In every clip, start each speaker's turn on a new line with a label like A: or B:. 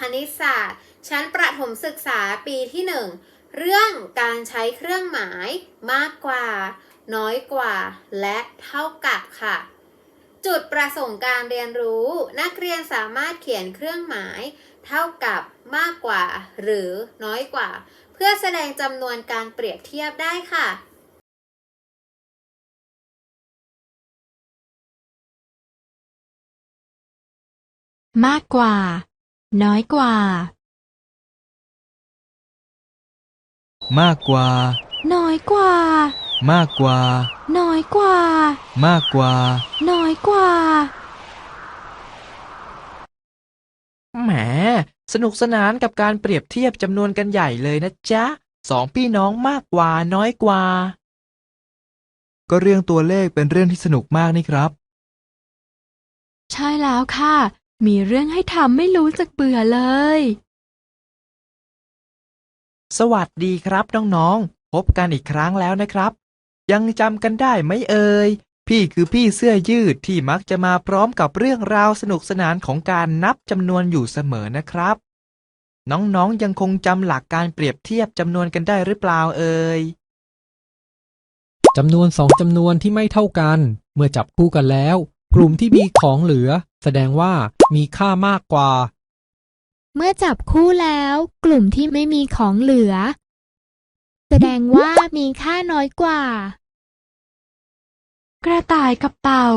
A: คณิตศาสตร์ ชั้นประถมศึกษาปีที่ 1 เรื่องการใช้เครื่องหมายมากกว่า น้อยกว่า และเท่ากับค่ะ จุดประสงค์การเรียนรู้ นักเรียนสามารถเขียนเครื่องหมาย เท่ากับมากกว่า หรือน้อยกว่า เพื่อแสดงจำนวนการเปรียบเทียบได้ค่ะ
B: มากกว่า น้อยกว่า
C: มากกว่า
B: น้อยกว่า
C: มากกว่า
B: น้อยกว่า
C: มากกว่า
B: น้อยกว่า
D: แหม สนุกสนานกับการเปรียบเทียบจำนวนกันใหญ่เลยนะจ๊ะสองพี่น้องมากกว่าน้อยกว่า
C: ก็เรื่องตัวเลขเป็นเรื่องที่สนุกมากนี่ครับ
B: ใช่แล้วค่ะ มีเรื่องให้ทำไม่รู้จักเบื่อเลย
D: สวัสดีครับน้องๆ พบกันอีกครั้งแล้วนะครับ ยังจำกันได้ไหมเอ่ย พี่คือพี่เสื้อยืดที่มักจะมาพร้อมกับเรื่องราวสนุกสนานของการนับจำนวนอยู่เสมอนะครับ น้องๆ ยังคงจำหลักการเปรียบเทียบจำนวนกันได้หรือเปล่าเอ่ย
E: จำนวนสองจำนวนที่ไม่เท่ากัน เมื่อจับคู่กันแล้ว กลุ่มที่มีของเหลือ แสดงว่า มีค่ามากกว่า
F: เมื่อจับคู่แล้ว กลุ่มที่ไม่มีของเหลือ แสดงว่ามีค่าน้อยกว่า
B: กระต่ายกับเต่า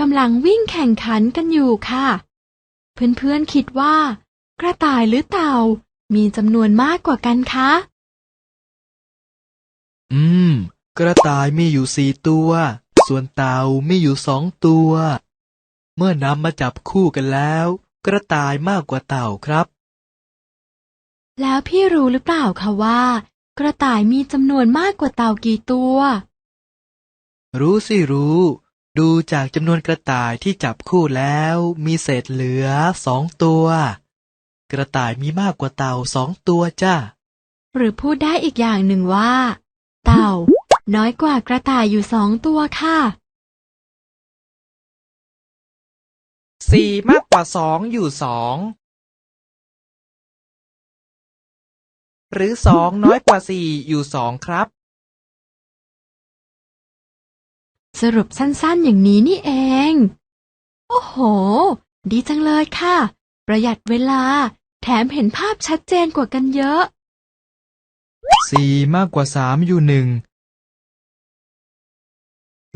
B: กำลังวิ่งแข่งขันกันอยู่ค่ะ เพื่อนๆคิดว่า กระต่ายหรือเต่ามีจำนวนมากกว่ากันคะ
C: อืม กระต่ายมีอยู่สี่ตัว ส่วนเต่ามีอยู่สองตัว เมื่อนำมาจับคู่กันแล้ว กระต่ายมากกว่าเต่าครับ
B: แล้วพี่รู้หรือเปล่าคะว่า กระต่ายมีจำนวนมากกว่าเต่ากี่ตัว
C: รู้สิรู้ ดูจากจำนวนกระต่ายที่จับคู่แล้ว มีเศษเหลือสองตัว กระต่ายมีมากกว่าเต่าสองตัวจ้า
B: หรือพูดได้อีกอย่างหนึ่งว่า เต่า น้อยกว่ากระต่ายอยู่สองตัวค่ะ
D: สี่มากกว่าสองอยู่สองหรือสองน้อยกว่าสี่อยู่สองครับ
B: สรุปสั้นๆอย่างนี้นี่เอง โอ้โห ดีจังเลยค่ะ ประหยัดเวลา แถมเห็นภาพชัดเจนกว่ากันเยอะ
C: สี่มากกว่าสามอยู่หนึ่ง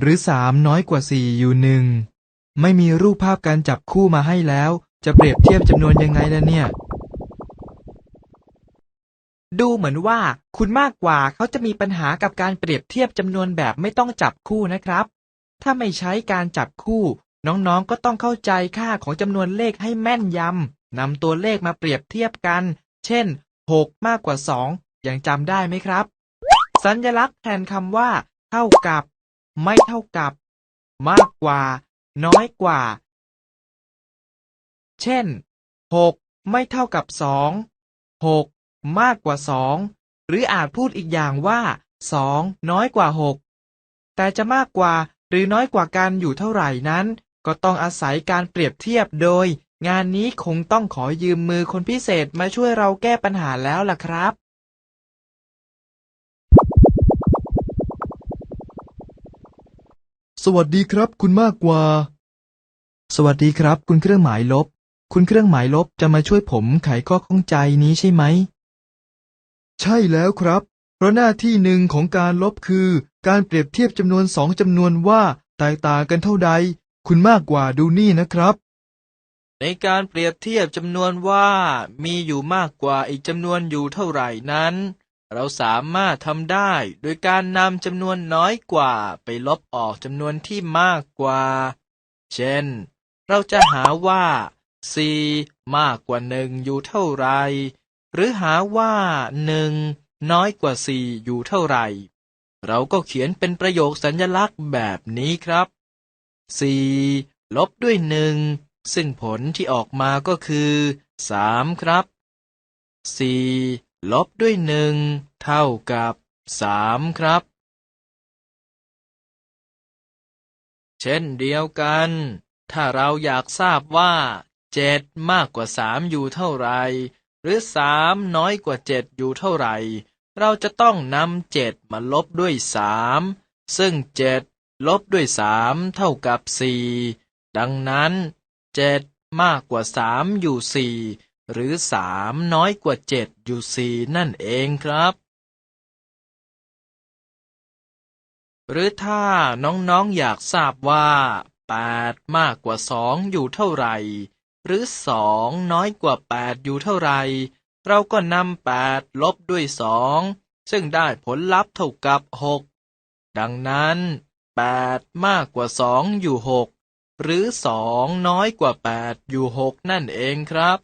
C: หรือสามน้อยกว่าสี่อยู่หนึ่ง ไม่มีรูปภาพการจับคู่มาให้แล้ว จะเปรียบเทียบจำนวนยังไงล่ะเนี่ย
D: ดูเหมือนว่าคุณมากกว่าเขาจะมีปัญหากับการเปรียบเทียบจำนวนแบบไม่ต้องจับคู่นะครับ ถ้าไม่ใช้การจับคู่ น้องๆ ก็ต้องเข้าใจค่าของจำนวนเลขให้แม่นยำนำตัวเลขมาเปรียบเทียบกัน เช่น 6 มากกว่า 2 ยังจำได้ไหมครับ สัญลักษณ์แทนคำว่า เท่ากับ ไม่เท่ากับ มากกว่า น้อยกว่า เช่น 6 ไม่เท่ากับ 2 6 มากกว่า 2 หรืออาจพูดอีกอย่างว่า 2 น้อยกว่า 6 แต่จะมากกว่าหรือน้อยกว่ากันอยู่เท่าไหร่นั้น ก็ต้องอาศัยการเปรียบเทียบโดย งานนี้คงต้องขอยืมมือคนพิเศษมาช่วยเราแก้ปัญหาแล้วล่ะครับ
C: สวัสดีครับ คุณมากกว่า สวัสดีครับ คุณเครื่องหมายลบ คุณเครื่องหมายลบจะมาช่วยผมไขข้อข้องใจนี้ใช่ไหม ใช่แล้วครับ เพราะหน้าที่หนึ่งของการลบคือ การเปรียบเทียบจำนวนสองจำนวนว่าแตกต่างกันเท่าใด คุณมากกว่าดูนี่นะครับ
D: ในการเปรียบเทียบจำนวนว่ามีอยู่มากกว่าอีกจำนวนอยู่เท่าไหร่นั้น เราสามารถทำได้โดยการนำจำนวนน้อยกว่าไปลบออกจำนวนที่มากกว่า เช่น เราจะหาว่า4มากกว่าหนึ่งอยู่เท่าไร หรือหาว่าหนึ่งน้อยกว่า4อยู่เท่าไร เราก็เขียนเป็นประโยคสัญลักษณ์แบบนี้ครับ4ลบด้วยหนึ่งซึ่งผลที่ออกมาก็คือ 3 ครับ 4 ลบด้วยหนึ่งเท่ากับ3ครับ เช่นเดียวกัน ถ้าเราอยากทราบว่าเจ็ดมากกว่าสามอยู่เท่าไหรหรือสามน้อยกว่าเจ็ดอยู่เท่าไหร่ เราจะต้องนำเจ็ดมาลบด้วยสามซึ่งเจ็ดลบด้วยสามเท่ากับสี่ดังนั้นเจ็ดมากกว่าสามอยู่สี่ หรือสามน้อยกว่าเจ็ดอยู่สี่นั่นเองครับ หรือถ้าน้องๆอยากทราบว่าแปดมากกว่าสองอยู่เท่าไหร่ หรือสองน้อยกว่าแปดอยู่เท่าไหร่ เราก็นำแปดลบด้วยสองซึ่งได้ผลลัพธ์เท่ากับหกดังนั้นแปดมากกว่าสองอยู่หกหรือสองน้อยกว่าแปดอยู่หกนั่นเองครับ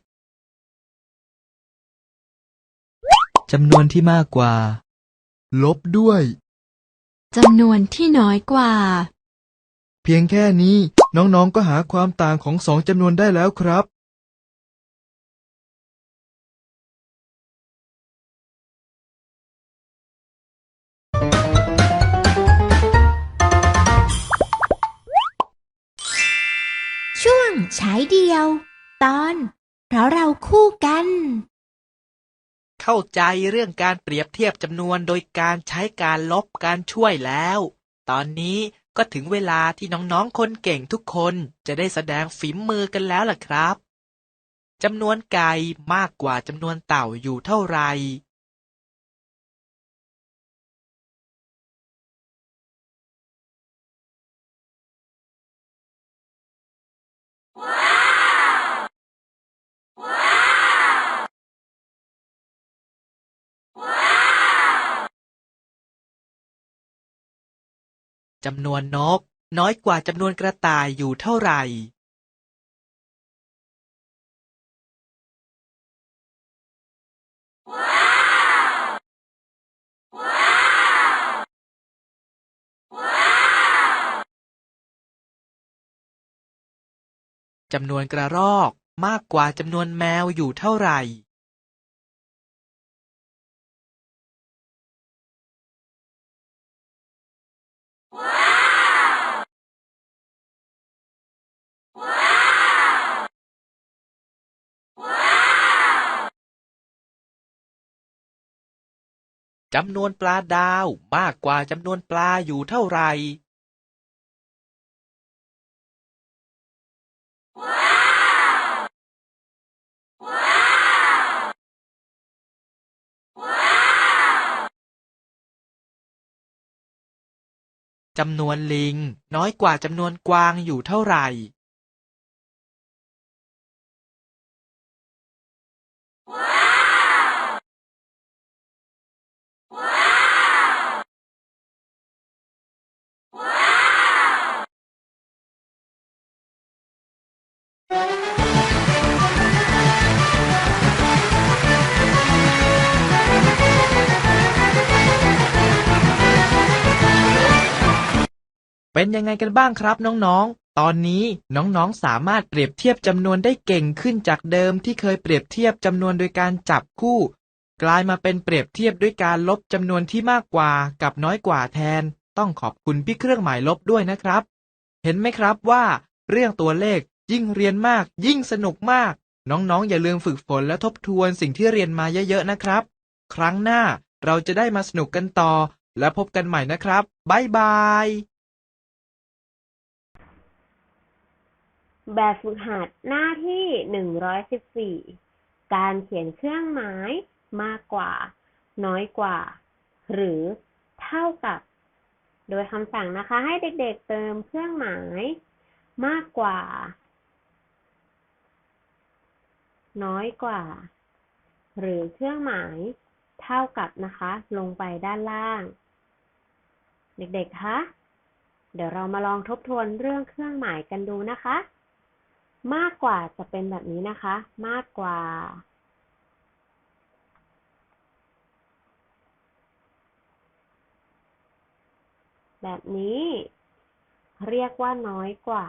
C: จำนวนที่มากกว่า ลบด้วย
B: จำนวนที่น้อยกว่า
C: เพียงแค่นี้น้องๆก็หาความต่างของสองจำนวนได้แล้วครับ
F: ช่วงฉายเดียว ตอนเพราะเราคู่กัน
D: เข้าใจเรื่องการเปรียบเทียบจำนวนโดยการใช้การลบการช่วยแล้ว ตอนนี้ก็ถึงเวลาที่น้องๆคนเก่งทุกคนจะได้แสดงฝีมือกันแล้วล่ะครับจำนวนไก่มากกว่าจำนวนเต่าอยู่เท่าไหร่ จำนวนนก น้อยกว่าจำนวนกระต่ายอยู่เท่าไหร่จำนวนกระรอกมากกว่าจำนวนแมวอยู่เท่าไหร่ จำนวนปลาดาวมากกว่าจำนวนปลาอยู่เท่าไหร่จำนวนลิงน้อยกว่าจำนวนกวางอยู่เท่าไหร่ เป็นยังไงกันบ้างครับน้องๆ ตอนนี้น้องๆ สามารถเปรียบเทียบจำนวนได้เก่งขึ้นจากเดิมที่เคยเปรียบเทียบจำนวนโดยการจับคู่ กลายมาเป็นเปรียบเทียบด้วยการลบจำนวนที่มากกว่ากับน้อยกว่าแทน ต้องขอบคุณพี่เครื่องหมายลบด้วยนะครับ เห็นไหมครับว่า เรื่องตัวเลข ยิ่งเรียนมาก ยิ่งสนุกมาก น้องๆอย่าลืมฝึกฝนและทบทวนสิ่งที่เรียนมาเยอะๆนะครับ ครั้งหน้าเราจะได้มาสนุกกันต่อ และพบกันใหม่นะครับบ๊ายบาย
A: แบบฝึกหัดหน้าที่หนึ่งร้อยสิบสี่การเขียนเครื่องหมายมากกว่า น้อยกว่า หรือเท่ากับ โดยคำสั่งนะคะ ให้เด็กๆเติมเครื่องหมายมากกว่า น้อยกว่า หรือเครื่องหมายเท่ากับนะคะ ลงไปด้านล่าง เด็กๆ คะ เดี๋ยวเรามาลองทบทวนเรื่องเครื่องหมายกันดูนะคะ มากกว่าจะเป็นแบบนี้นะคะ มากกว่า แบบนี้ เรียกว่าน้อยกว่า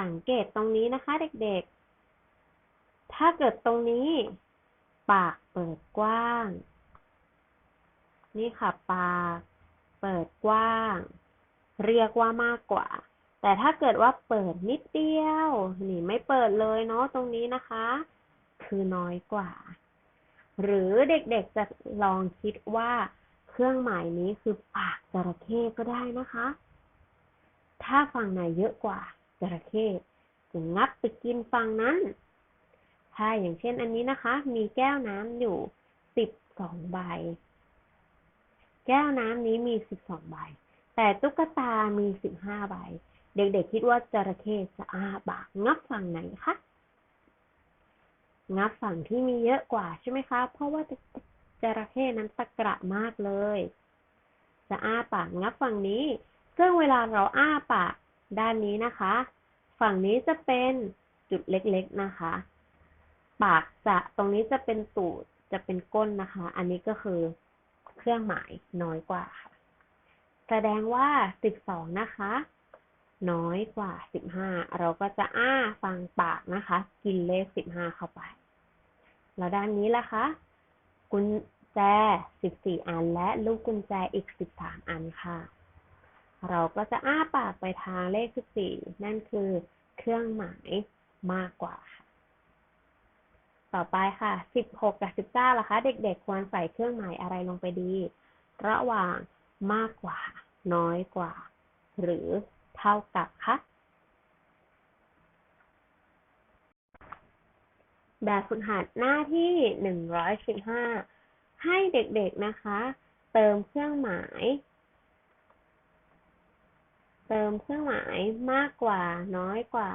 A: สังเกตตรงนี้นะคะเด็กๆ ถ้าเกิดตรงนี้ ปากเปิดกว้าง นี่ค่ะปาก เปิดกว้าง เรียกว่ามากกว่า แต่ถ้าเกิดว่าเปิดนิดเดียว นี่ไม่เปิดเลยเนาะตรงนี้นะคะ คือน้อยกว่า หรือเด็กๆจะลองคิดว่าเครื่องหมายนี้คือปากจระเข้ก็ได้นะคะ ถ้าฝั่งไหนเยอะกว่า จระเข้จะงับไปกินฝั่งนั้น ถ้าอย่างเช่นอันนี้นะคะ มีแก้วน้ำอยู่สิบสองใบ แก้วน้ำนี้มีสิบสองใบ แต่ตุ๊กตามีสิบห้าใบ เด็กๆคิดว่าจระเข้จะอ้าปากงับฝั่งไหนคะ งับฝั่งที่มีเยอะกว่าใช่ไหมคะ เพราะว่าจระเข้นั้นตะกระมากเลย จะอ้าปากงับฝั่งนี้ ซึ่งเวลาเราอ้าปาก ด้านนี้นะคะ ฝั่งนี้จะเป็นจุดเล็กๆนะคะ ปากจะตรงนี้จะเป็นตูดจะเป็นก้นนะคะ อันนี้ก็คือเครื่องหมายน้อยกว่าค่ะ แสดงว่าสิบสองนะคะ น้อยกว่าสิบห้าเราก็จะอ้าฟังปากนะคะ กินเลขสิบห้าเข้าไป แล้วด้านนี้ล่ะคะกุญแจสิบสี่อันและลูกกุญแจอีกสิบสามอันค่ะ เราก็จะอ้าปากไปทางเลขสิบสี่นั่นคือเครื่องหมายมากกว่าค่ะ ต่อไปค่ะสิบหกกับสิบเก้าล่ะคะ เด็กๆ ควรใส่เครื่องหมายอะไรลงไปดี ระหว่างมากกว่า น้อยกว่า หรือเท่ากับคะแบบฝึกหัดหน้าที่หนึ่งร้อยสิบห้าให้เด็กๆนะคะ เติมเครื่องหมาย เติมเครื่องหมายมากกว่า น้อยกว่า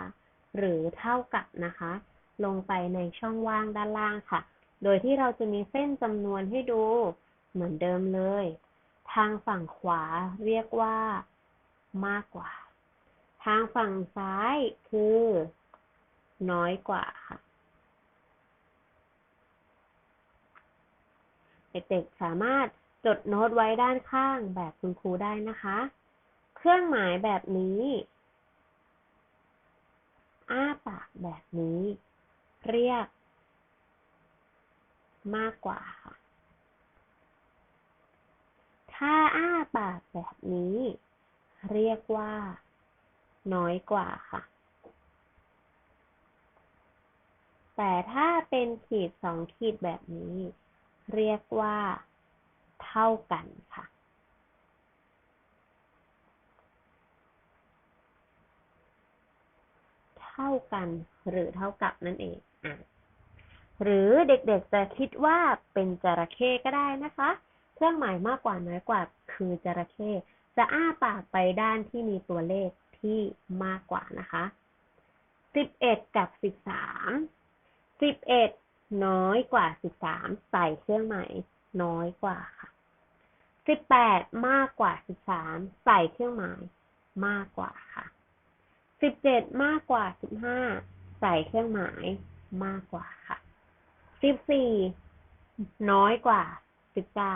A: หรือเท่ากับนะคะ ลงไปในช่องว่างด้านล่างค่ะ โดยที่เราจะมีเส้นจำนวนให้ดูเหมือนเดิมเลย ทางฝั่งขวาเรียกว่า มากกว่า ทางฝั่งซ้ายคือ น้อยกว่าค่ะเด็กๆสามารถจดโน้ตไว้ด้านข้างแบบคุณครูได้นะคะ เครื่องหมายแบบนี้ อ้าปากแบบนี้ เรียก มากกว่าค่ะ ถ้าอ้าปากแบบนี้ เรียกว่า น้อยกว่าค่ะ แต่ถ้าเป็นขีดสองขีดแบบนี้ เรียกว่า เท่ากันค่ะ เท่ากันหรือเท่ากับนั่นเองอะหรือเด็กๆจะคิดว่าเป็นจระเข้ก็ได้นะคะ เครื่องหมายมากกว่าน้อยกว่าคือจระเข้จะอ้าปากไปด้านที่มีตัวเลขที่มากกว่านะคะสิบเอ็ดกับสิบสามสิบเอ็ดน้อยกว่าสิบามใส่เครื่องหมายน้อยกว่าค่ะสิบแปดมากกว่าสิบามใส่เครื่องหมายมากกว่าค่ะ สิบเจ็ดมากกว่าสิบห้าใส่เครื่องหมายมากกว่าค่ะสิบสี่น้อยกว่าสิบเก้า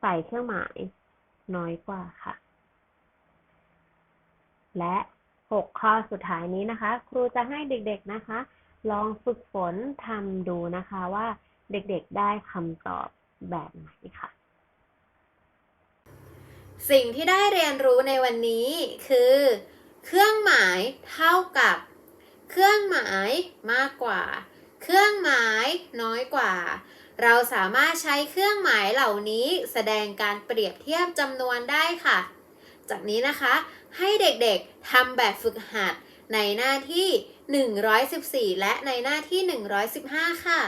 A: ใส่เครื่องหมายน้อยกว่าค่ะ และหกข้อสุดท้ายนี้นะคะ ครูจะให้เด็กๆนะคะ ลองฝึกฝนทำดูนะคะว่าเด็กๆได้คำตอบแบบไหนค่ะ สิ่งที่ได้เรียนรู้ในวันนี้คือ เครื่องหมายเท่ากับ เครื่องหมายมากกว่า เครื่องหมายน้อยกว่า เราสามารถใช้เครื่องหมายเหล่านี้แสดงการเปรียบเทียบจำนวนได้ค่ะ จากนี้นะคะ ให้เด็กๆทำแบบฝึกหัดในหน้าที่ 114 และในหน้าที่ 115 ค่ะ